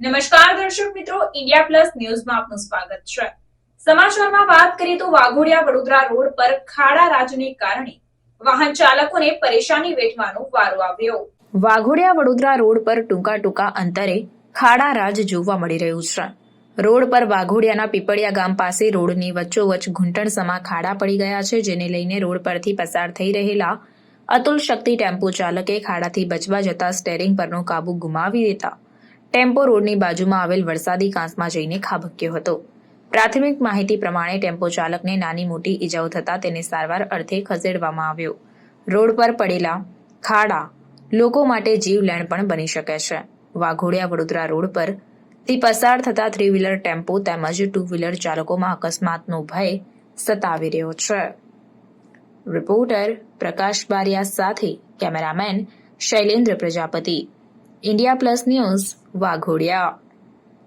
નમસ્કાર દર્શક મિત્રો, ઇન્ડિયા પ્લસ ન્યૂઝમાં આપનું સ્વાગત છે. સમાચારમાં વાત કરીએ તો વાઘોડિયા વડોદરા રોડ પર ખાડા રાજને કારણે વાહન ચાલકોને પરેશાની વેઠવાનો વારો આવ્યો. વાઘોડિયા વડોદરા રોડ પર ટૂંકા ટૂંકા અંતરે ખાડા રાજ જોવા મળી રહ્યું છે. રોડ પર વાઘોડિયાના પીપળિયા ગામ પાસે રોડની વચ્ચોવચ્ચ ઘૂંટણસમાં ખાડા પડી ગયા છે, જેને લઈને રોડ પરથી પસાર થઈ રહેલા અતુલ શક્તિ ટેમ્પો ચાલકે ખાડાથી બચવા જતા સ્ટેરિંગ પરનો કાબુ ગુમાવી દેતા ટેમ્પો રોડની બાજુમાં આવેલ વરસાદી કાંસમાં જઈને ખાબક્યો હતો. પ્રાથમિક માહિતી પ્રમાણે ટેમ્પો ચાલકને નાની મોટી ઈજાઓ થતાં તેને સારવાર અર્થે ખસેડવામાં આવ્યો. રોડ પર પડેલા ખાડા લોકો માટે જીવલેણ પણ બની શકે છે. વાઘોડિયા વડોદરા રોડ પરથી પસાર થતા થ્રી વ્હીલર ટેમ્પો તેમજ ટુ વ્હીલર ચાલકોમાં અકસ્માતનો ભય સતાવી રહ્યો છે. રિપોર્ટર પ્રકાશ બારિયા સાથે cameraman Shailendra Prajapati. India plus news Waghodia